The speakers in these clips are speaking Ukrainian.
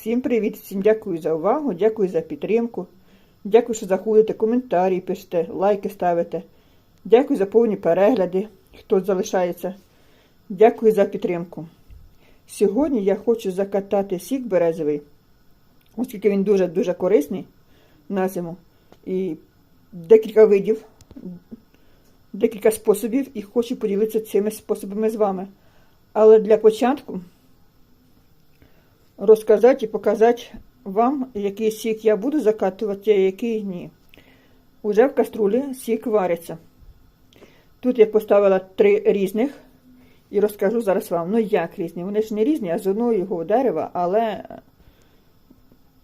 Всім привіт, всім дякую за увагу, дякую за підтримку. Дякую, що заходите, коментарі пишете, лайки ставите. Дякую за повні перегляди, хто залишається. Дякую за підтримку. Сьогодні я хочу закатати сік березовий, оскільки він дуже-дуже корисний на зиму. І декілька видів, декілька способів, і хочу поділитися цими способами з вами. Але для початку розказати і показати вам, який сік я буду закатувати, а який ні. Уже в каструлі сік вариться. Тут я поставила три різних і розкажу зараз вам. Ну як різні? Вони ж не різні, а з одного його дерева, але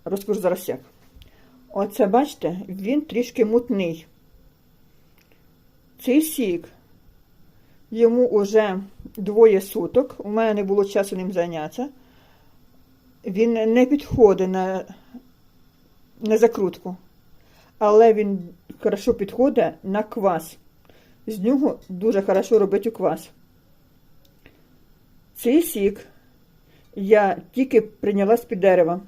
розкажу зараз як. Оце, бачите, він трішки мутний. Цей сік, йому вже двоє суток, у мене не було часу ним зайнятися. Він не підходить на, на закрутку, але він хорошо підходить на квас. З нього дуже хорошо робити квас. Цей сік я тільки прийняла з-під дерева.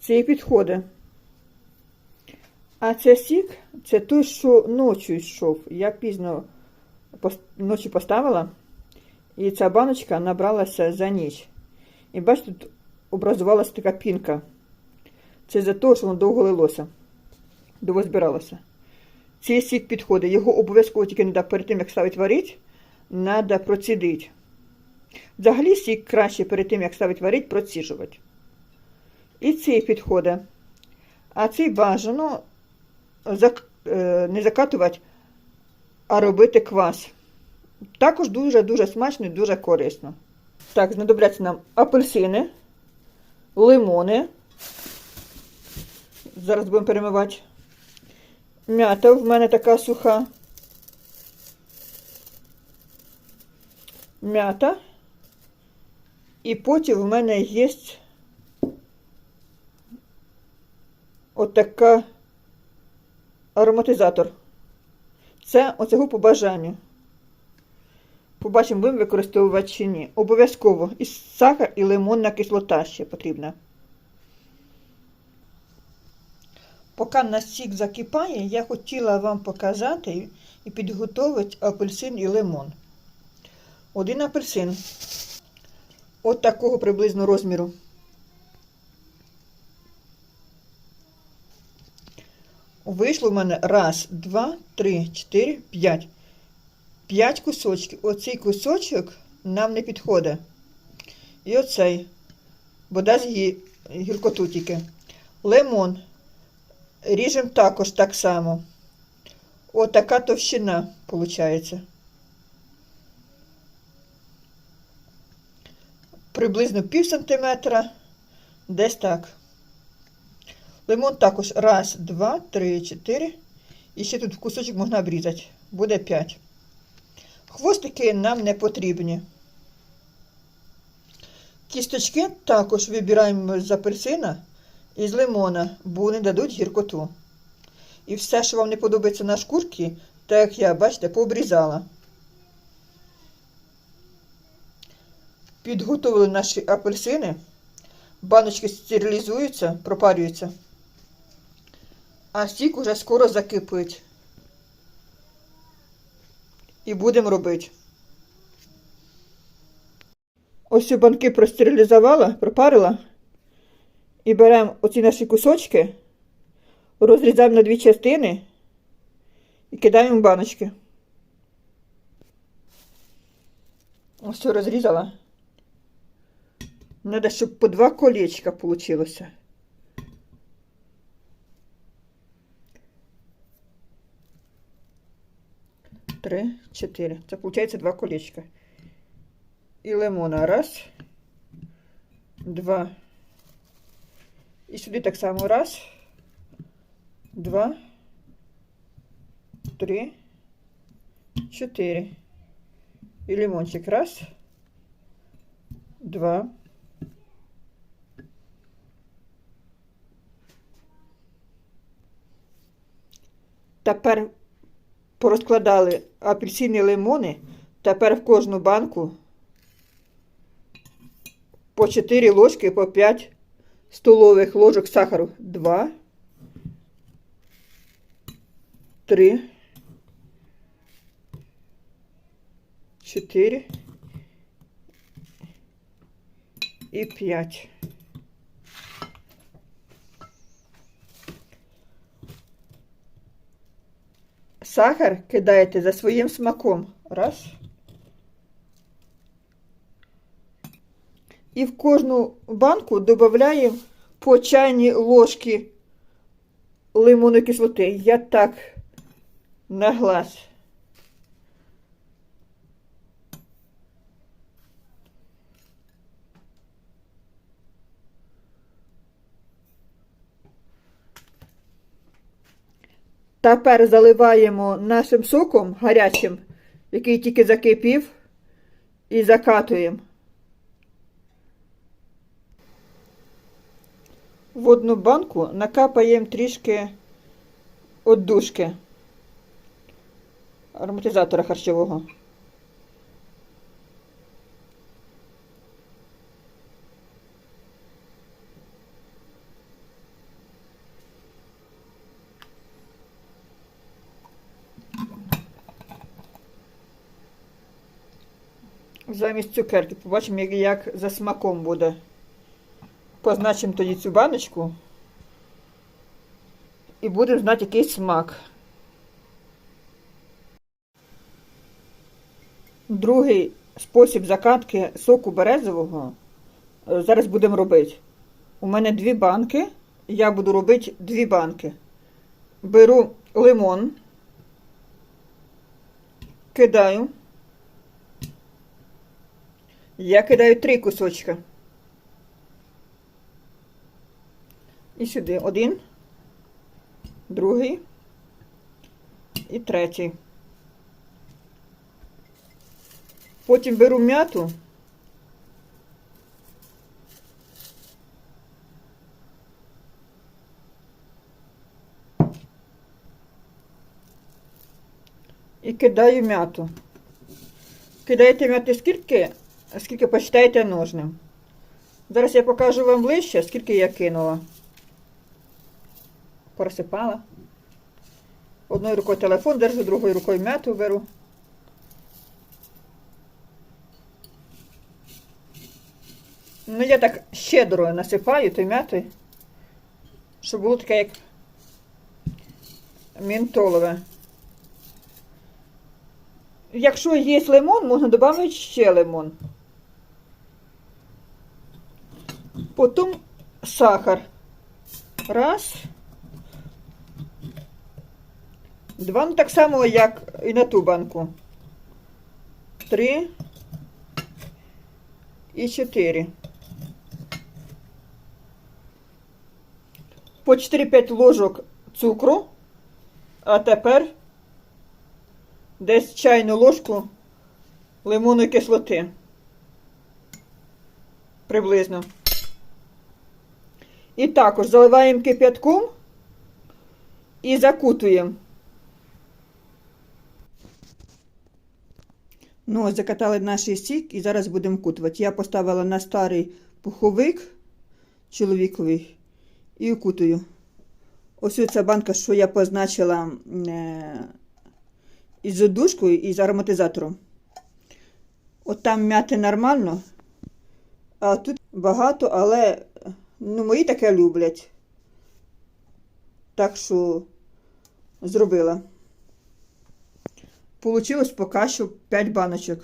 Цей підходить. А це сік, це той, що ночі йшов. Я пізно ночі поставила, і ця баночка набралася за ніч. І бачите, тут образувалася така пінка. Це за те, що воно довго лилося, довго збиралося. Цей сік підходить. Його обов'язково тільки треба перед тим, як ставити варити, треба процідити. Взагалі сік краще перед тим, як ставити варити, проціжувати. І цей підходить. А цей бажано не закатувати, а робити квас. Також дуже-дуже смачно і дуже корисно. Так, знадобляться нам апельсини, лимони. Зараз будемо перемивати. М'ята в мене така суха. М'ята. І потім в мене є отака ароматизатор. Це оцього по бажанню. Побачимо, будемо використовувати чи ні. Обов'язково і сахар, і лимонна кислота ще потрібна. Поки сік закипає, я хотіла вам показати і підготувати апельсин і лимон. Один апельсин. От такого приблизно розміру. Вийшло в мене раз, два, три, чотири, п'ять. П'ять кусочків. Оцей кусочок нам не підходить. І оцей, бо дасть гіркоту тільки. Лимон. Ріжемо також так само. Отака товщина, виходить. Приблизно пів сантиметра. Десь так. Лимон також раз, два, три, чотири. І ще тут кусочок можна обрізати. Буде п'ять. Хвостики нам не потрібні. Кісточки також вибираємо з апельсина і з лимона, бо вони дадуть гіркоту. І все, що вам не подобається на шкурці, так як я, бачите, пообрізала. Підготовили наші апельсини. Баночки стерилізуються, пропарюються. А сік уже скоро закипить. І будемо робити. Ось ці банки простерилізувала, пропарила. І беремо оці наші кусочки, розрізаємо на дві частини і кидаємо в баночки. Ось все розрізала. Надо, щоб по два колечка получилося. Три, чотири. Це виходить два колечка. І лимона. Раз, два. І сюди так само раз, два, три, чотири. І лимончик. Раз, два. Тепер порозкладали апельсини лимони. Тепер в кожну банку по 4 ложки по 5 столових ложок сахару. 2, 3, 4 і 5. Сахар кидаєте за своїм смаком. Раз. І в кожну банку додаємо по чайній ложки лимонної кислоти. Я так на глаз. Тепер заливаємо нашим соком гарячим, який тільки закипів, і закатуємо. В одну банку накапаємо трішки отдушки ароматизатора харчового. Замість цукерки. Побачимо, як, як за смаком буде. Позначимо тоді цю баночку. І будемо знати, який смак. Другий спосіб закатки соку березового е, зараз будемо робити. У мене дві банки. Я буду робити дві банки. Беру лимон, кидаю. Я кидаю три кусочка. І сюди один, другий і третій. Потім беру м'яту. І кидаю м'яту. Кидаєте м'яти скільки, скільки почитаєте ножним. Зараз я покажу вам ближче, скільки я кинула. Просипала. Одною рукою телефон держу, другою рукою м'яту беру. Ну, я так щедро насипаю той м'яти, щоб було таке як мінтолове. Якщо є лимон, можна додати ще лимон. Потім сахар. Раз. Два, ну так само, як і на ту банку. Три. І чотири. По 4-5 ложок цукру. А тепер десь чайну ложку лимонної кислоти. Приблизно. І також заливаємо кип'ятком і закутуємо. Ну, закатали наш сік і зараз будемо кутувати. Я поставила на старий пуховик чоловіковий і укутую. Ось ця банка, що я позначила е, із задушкою і з ароматизатором. От там м'яти нормально, а тут багато, але ну, мої таке люблять. Так що зробила. Получилось поки що 5 баночок.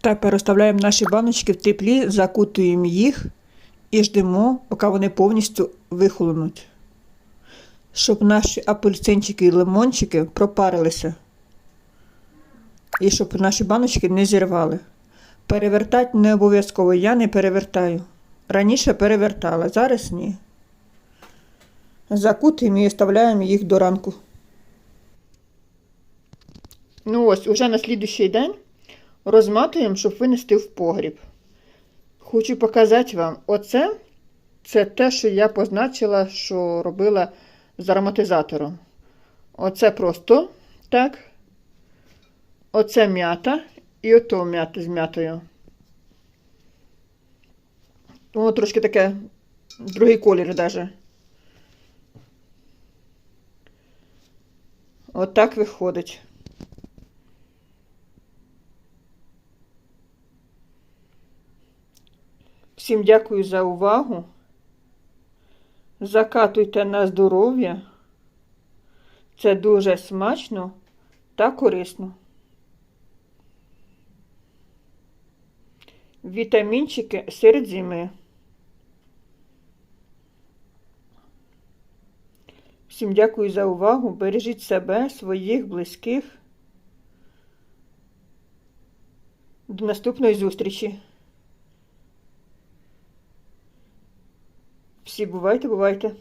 Тепер розставляємо наші баночки в теплі, закутуємо їх і ждемо, поки вони повністю вихолонуть. Щоб наші апельсинчики і лимончики пропарилися. І щоб наші баночки не зірвали. Перевертати не обов'язково. Я не перевертаю. Раніше перевертала, зараз ні. Закутуємо і оставляємо їх до ранку. Ну ось, уже на слідущий день розматуємо, щоб винести в погріб. Хочу показати вам, оце це те, що я позначила, що робила з ароматизатором. Оце просто так. Оце м'ята І ото м'яти з м'ятою. Воно трошки таке другий колір даже. Отак виходить. Всім дякую за увагу. Закатуйте на здоров'я. Це дуже смачно та корисно. Вітамінчики серед зими. Всім дякую за увагу. Бережіть себе, своїх, близьких. До наступної зустрічі. Всі бувайте, бувайте.